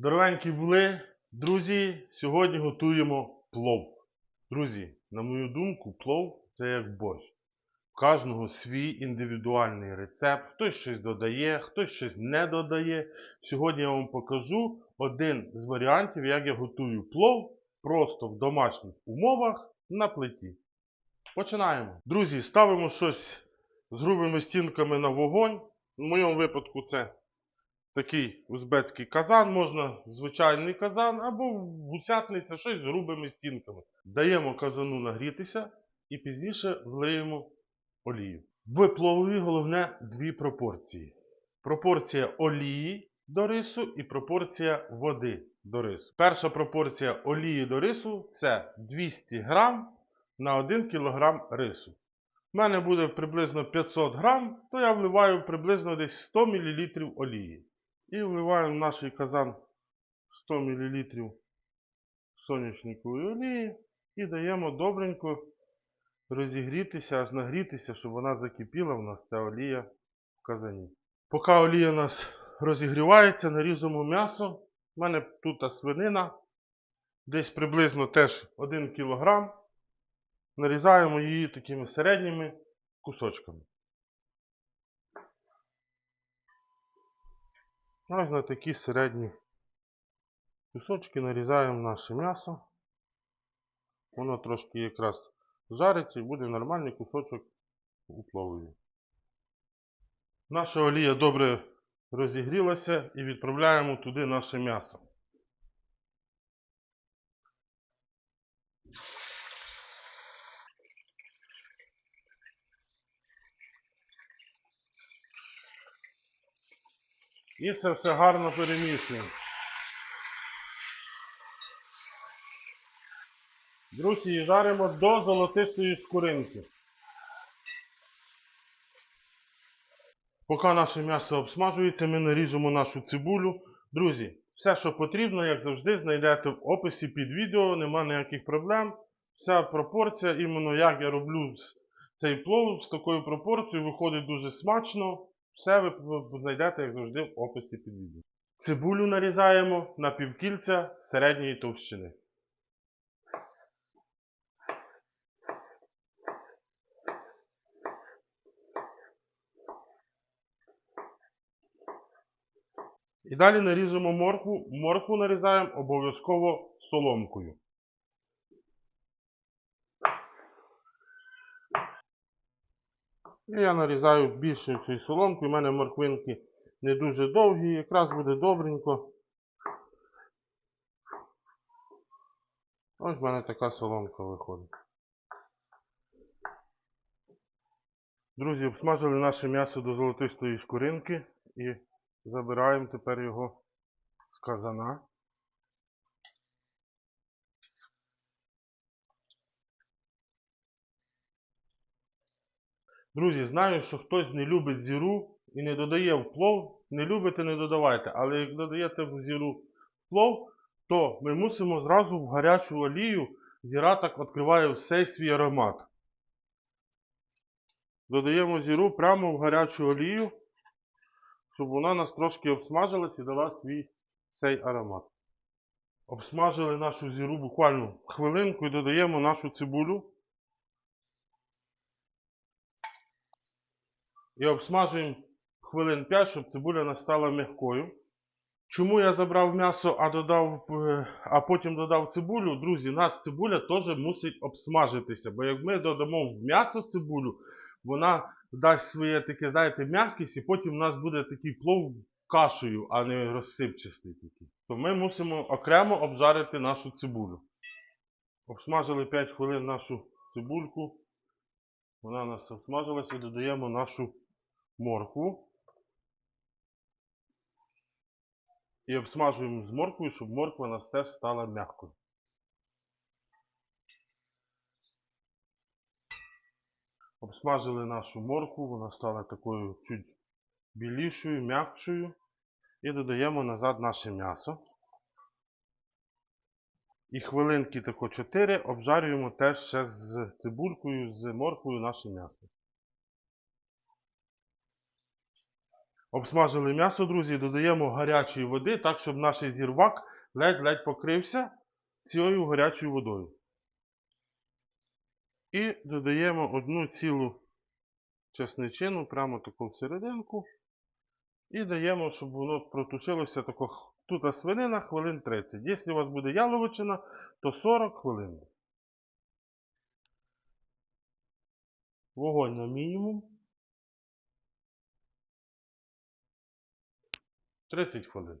Здоровенькі були, друзі. Сьогодні готуємо плов. Друзі, на мою думку, плов це як борщ. У кожного свій індивідуальний рецепт. Хтось щось додає, хтось щось не додає. Сьогодні я вам покажу один з варіантів, як я готую плов просто в домашніх умовах на плиті. Починаємо. Друзі, ставимо щось з грубими стінками на вогонь. В моєму випадку це такий узбецький казан, можна звичайний казан або гусятниця, щось з грубими стінками. Даємо казану нагрітися і пізніше влиємо олію. В пловові головне дві пропорції: пропорція олії до рису і пропорція води до рису. Перша пропорція олії до рису це 200 грам на 1 кг рису. У мене буде приблизно 500 грам, то я вливаю приблизно десь 100 мл олії. І вливаємо в наш казан 100 мл соняшникової олії і даємо добренько розігрітися, аж нагрітися, щоб вона закипіла в нас ця олія в казані. Поки олія у нас розігрівається, нарізуємо м'ясо. У мене тут свинина, десь приблизно теж 1 кг. Нарізаємо її такими середніми кусочками. Ось на такі середні кусочки нарізаємо наше м'ясо. Воно трошки якраз жариться і буде нормальний кусочок у плові. Наша олія добре розігрілася і відправляємо туди наше м'ясо. І це все гарно перемішуємо. Друзі, і жаримо до золотистої шкуринки. Поки наше м'ясо обсмажується, ми наріжемо нашу цибулю. Друзі, все, що потрібно, як завжди, знайдете в описі під відео, нема ніяких проблем. Вся пропорція, іменно як я роблю цей плов з такою пропорцією, виходить дуже смачно. Все ви знайдете, як завжди, в описі під відео. Цибулю нарізаємо на півкільця середньої товщини. І далі наріжемо моркву. Моркву нарізаємо обов'язково соломкою. І я нарізаю більше цією соломкою. У мене морквинки не дуже довгі, якраз буде добренько. Ось в мене така соломка виходить. Друзі, обсмажили наше м'ясо до золотистої шкуринки і забираємо тепер його з казана. Друзі, знаю, що хтось не любить зіру і не додає в плов. Не любите, не додавайте. Але як додаєте в зіру в плов, то ми мусимо зразу в гарячу олію. Зіра так відкриває всей свій аромат. Додаємо зіру прямо в гарячу олію, щоб вона нас трошки обсмажилась і дала свій цей аромат. Обсмажили нашу зіру буквально хвилинку і додаємо нашу цибулю. І обсмажуємо хвилин 5, щоб цибуля не стала м'якою. Чому я забрав м'ясо, а додав, е, а потім додав цибулю? Друзі, нас цибуля теж мусить обсмажитися. Бо як ми додамо в м'ясо цибулю, вона дасть своє таке, знаєте, м'якість, і потім у нас буде такий плов кашею, а не розсипчастий такий. То ми мусимо окремо обжарити нашу цибулю. Обсмажили 5 хвилин нашу цибульку. Вона у нас обсмажилася, додаємо нашу моркву. І обсмажуємо з морквою, щоб морква у нас теж стала м'якою. Обсмажили нашу моркву, вона стала такою чуть білішою, м'якшою. І додаємо назад наше м'ясо. І хвилинки тако 4 обжарюємо теж ще з цибулькою, з морквою наше м'ясо. Обсмажили м'ясо, друзі, додаємо гарячої води, так, щоб наш зірвак ледь-ледь покрився цією гарячою водою. І додаємо одну цілу чесничину прямо таку всерединку. І даємо, щоб воно протушилося тако. Тут свинина хвилин 30. Якщо у вас буде яловичина, то 40 хвилин. Вогонь на мінімум. 30 хвилин.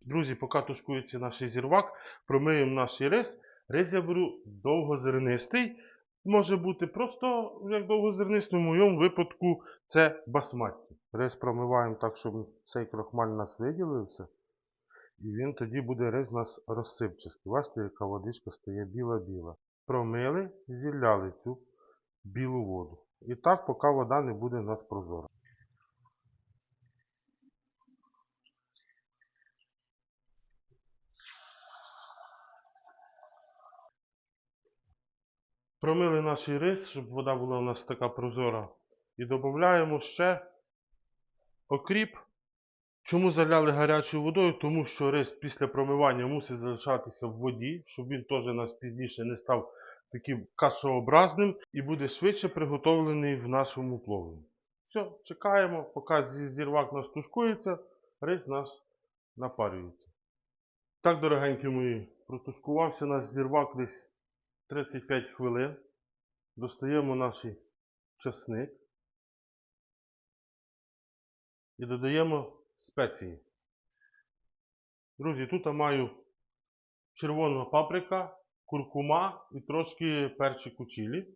Друзі, поки тушкується наш зірвак, промиємо наш рис. Рис я беру довгозернистий. Може бути просто як довгозернистий, в моєму випадку це басматті. Рис промиваємо так, щоб цей крохмаль у нас виділився. І він тоді буде рис у нас розсипчастий. Бачите, яка водичка стає біла-біла. Промили, зіляли цю білу воду. І так, поки вода не буде у нас прозора. Промили наш рис, щоб вода була у нас така прозора. І додаємо ще окріп. Чому заляли гарячою водою? Тому що рис після промивання мусить залишатися в воді, щоб він теж нас пізніше не став таким кашеобразним і буде швидше приготовлений в нашому плові. Все, чекаємо, поки зі- зірвак наш тушкується, рис наш напарюється. Так, дорогенькі мої, протушкувався наш зірвак десь 35 хвилин. Достаємо наш чесник і додаємо спеції. Друзі, тут я маю червона паприка, куркума і трошки перчику чилі.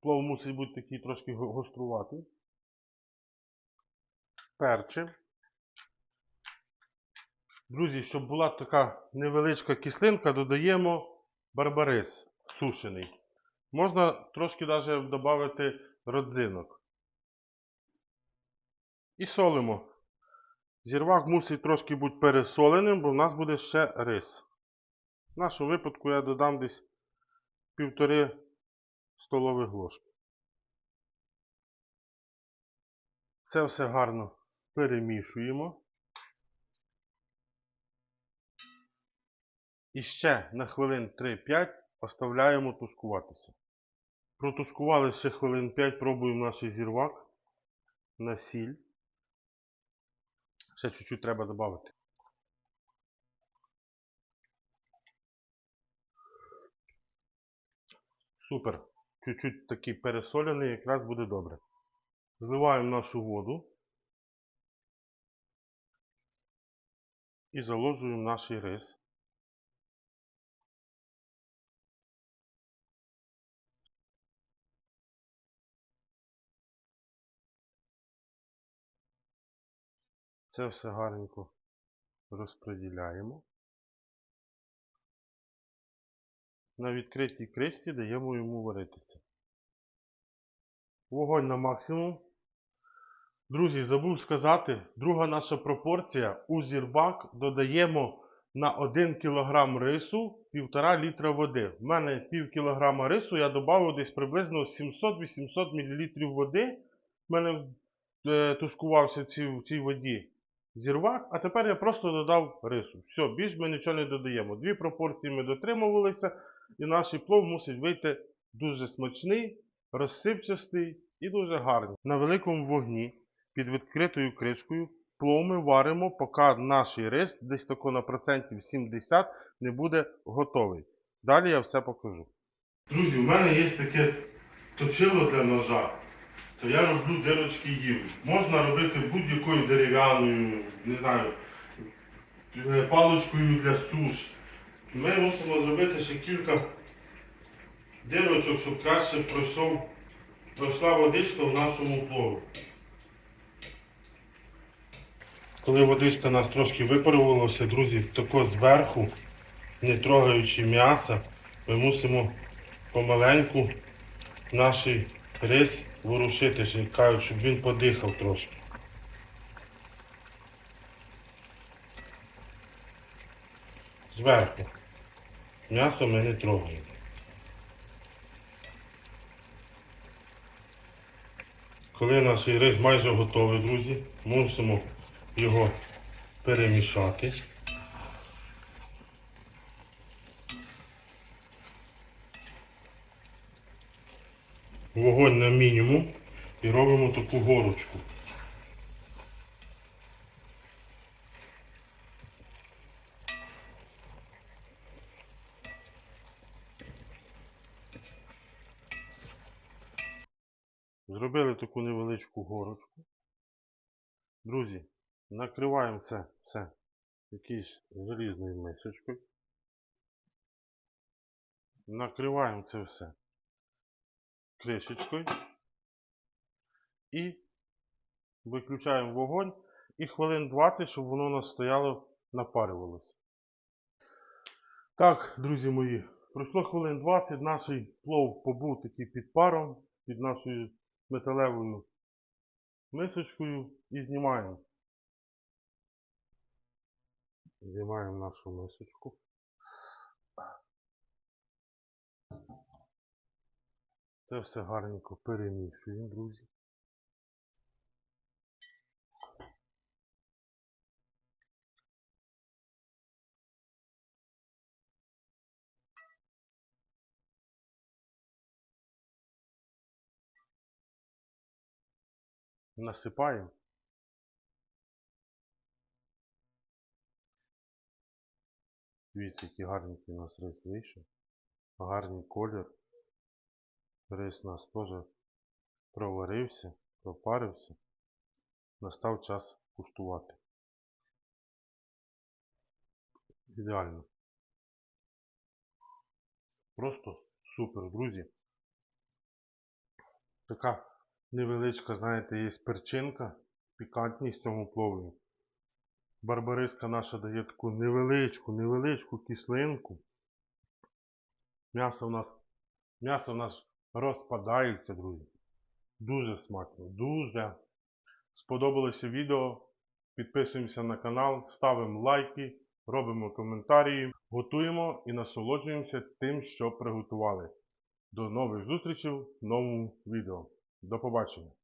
Плов мусить бути такий трошки го- гоструватий. Перчик. Друзі, щоб була така невеличка кислинка, додаємо барбарис сушений. Можна трошки навіть додати родзинок. І солимо. Зірвак мусить трошки бути пересоленим, бо в нас буде ще рис. В нашому випадку я додам десь півтори столових ложки. Це все гарно перемішуємо. І ще на хвилин 3-5 оставляємо тушкуватися. Протушкували ще хвилин 5, пробуємо наш зірвак на сіль. Ще чуть-чуть треба додати. Супер. Чуть-чуть такий пересолений, якраз буде добре. Зливаємо нашу воду і заложуємо наш рис. Це все гарненько розподіляємо. На відкритій кришці даємо йому варитися. Вогонь на максимум. Друзі, забув сказати, друга наша пропорція у зірбак додаємо на 1 кг рису 1,5 літра води. В мене пів кілограма рису я додав десь приблизно 700-800 мл води. В мене е, тушкувався в цій воді зірвак, а тепер я просто додав рису. Все, більш ми нічого не додаємо. Дві пропорції ми дотримувалися, і наш плов мусить вийти дуже смачний, розсипчастий і дуже гарний. На великому вогні під відкритою кришкою плов ми варимо, поки наш рис десь тако на процентів 70 не буде готовий. Далі я все покажу. Друзі, у мене є таке точило для ножа то я роблю дирочки їм. Можна робити будь-якою дерев'яною, не знаю, е, паличкою для суш. Ми мусимо зробити ще кілька дирочок, щоб краще пройшов, пройшла водичка в нашому плові. Коли водичка нас трошки випарувалася, друзі, тако зверху, не трогаючи м'яса, ми мусимо помаленьку наш рис ворушити, ще кажуть, щоб він подихав трошки. Зверху. М'ясо ми не трогаємо. Коли наш рис майже готовий, друзі, мусимо його перемішати. Вогонь на мінімум і робимо таку горочку. Зробили таку невеличку горочку. Друзі, накриваємо це все якоюсь залізною мисочкою. Накриваємо це все кришечкою. І виключаємо вогонь і хвилин 20, щоб воно у нас стояло, напарювалося. Так, друзі мої, пройшло хвилин 20, наш плов побув такий під паром, під нашою металевою мисочкою і знімаємо. Знімаємо нашу мисочку. Це все гарненько перемішуємо, друзі. Насипаємо. Дивіться, який гарненький у нас рис вийшов. Гарний колір. Рис у нас теж проварився, пропарився. Настав час куштувати. Ідеально. Просто супер, друзі. Така невеличка, знаєте, є перчинка, пікантність цьому плові. Барбариска наша дає таку невеличку, невеличку кислинку. М'ясо в нас, м'ясо в нас розпадається, друзі. Дуже смачно, дуже. Сподобалося відео. Підписуємося на канал, ставимо лайки, робимо коментарі, готуємо і насолоджуємося тим, що приготували. До нових зустрічей в новому відео. До побачення!